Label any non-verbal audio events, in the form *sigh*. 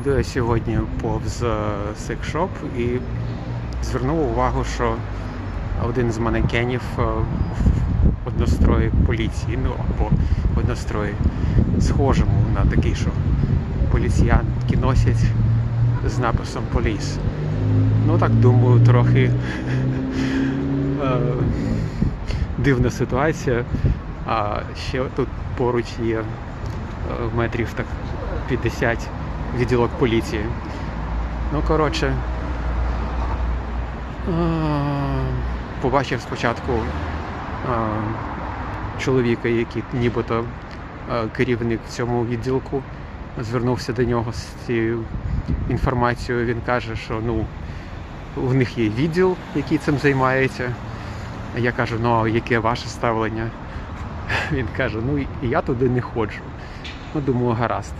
Йду я сьогодні повз е, секшоп і звернув увагу, що один з манекенів е, в однострої поліції, ну або в однострої схожому на такий, що поліціянки носять з написом поліс. Ну так думаю, трохи е, дивна ситуація. А ще тут поруч є метрів так 50 відділок поліції. Ну, коротше, е, побачив спочатку е, чоловіка, який нібито е, керівник цьому відділку, звернувся до нього з цією інформацією. Він каже, що ну, в них є відділ, який цим займається. Я кажу, ну яке ваше ставлення? *laughs* Він каже, ну я туди не ходжу. Ну, думаю, гаразд.